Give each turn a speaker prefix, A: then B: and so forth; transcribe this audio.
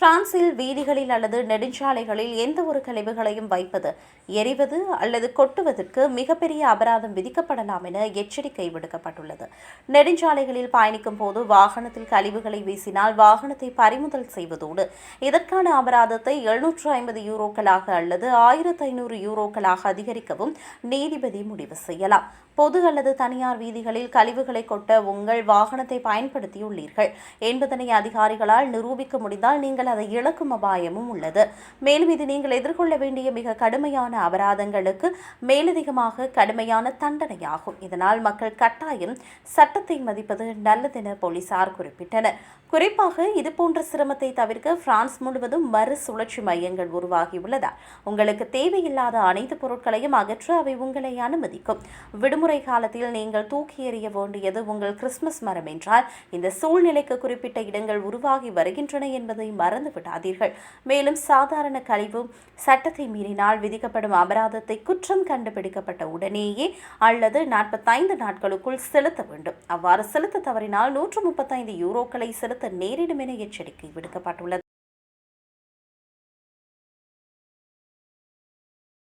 A: பிரான்சில் வீதிகளில் அல்லது நெடுஞ்சாலைகளில் எந்த ஒரு கழிவுகளையும் வைப்பது எரிவது அல்லது கொட்டுவதற்கு மிகப்பெரிய அபராதம் விதிக்கப்படலாம் என எச்சரிக்கை விடுக்கப்பட்டுள்ளது. நெடுஞ்சாலைகளில் பயணிக்கும் போது வாகனத்தில் கழிவுகளை வீசினால் வாகனத்தை பறிமுதல் செய்வதோடு இதற்கான அபராதத்தை எழுநூற்று ஐம்பது யூரோக்களாக அல்லது ஆயிரத்து ஐநூறு யூரோக்களாக அதிகரிக்கவும் நீதிபதி முடிவு செய்யலாம். பொது அல்லது தனியார் வீதிகளில் கழிவுகளை கொட்ட உங்கள் வாகனத்தை பயன்படுத்தியுள்ளீர்கள் என்பதனை அதிகாரிகளால் நிரூபிக்க முடிந்தால் நீங்கள் நீங்கள் அதை இழக்கும் அபாயமும் உள்ளது. மேலும் இது நீங்கள் எதிர்கொள்ள வேண்டிய மிக கடுமையான அபராதங்களுக்கு மேலதிகமாக கடுமையான தண்டனையாகும். இதனால் மக்கள் கட்டாயம் சட்டத்தை மதிப்பது நல்லதென போலீசார் குறிப்பிட்டனர். குறிப்பாக இதுபோன்ற சிரமத்தை தவிர்க்க பிரான்ஸ் முழுவதும் மறுசுழற்சி மையங்கள் உருவாகியுள்ளதால் உங்களுக்கு தேவையில்லாத அனைத்து பொருட்களையும் அகற்ற அவை உங்களை அனுமதிக்கும். விடுமுறை காலத்தில் நீங்கள் தூக்கி எறிய வேண்டியது உங்கள் கிறிஸ்துமஸ் மரம் என்றால் இந்த சூழ்நிலைக்கு குறிப்பிட்ட இடங்கள் உருவாகி வருகின்றன என்பதை மற மறந்து விடாதீர்கள். மேலும் சாதாரண கழிவு சட்டத்தை மீறினால் விதிக்கப்படும் அபராதத்தை குற்றம் கண்டுபிடிக்கப்பட்ட உடனேயே அல்லது நாற்பத்தைந்து நாட்களுக்குள் செலுத்த வேண்டும். அவ்வாறு செலுத்த தவறினால் நூற்று முப்பத்தைந்து யூரோக்களை செலுத்த நேரிடும் என எச்சரிக்கை விடுக்கப்பட்டுள்ளது.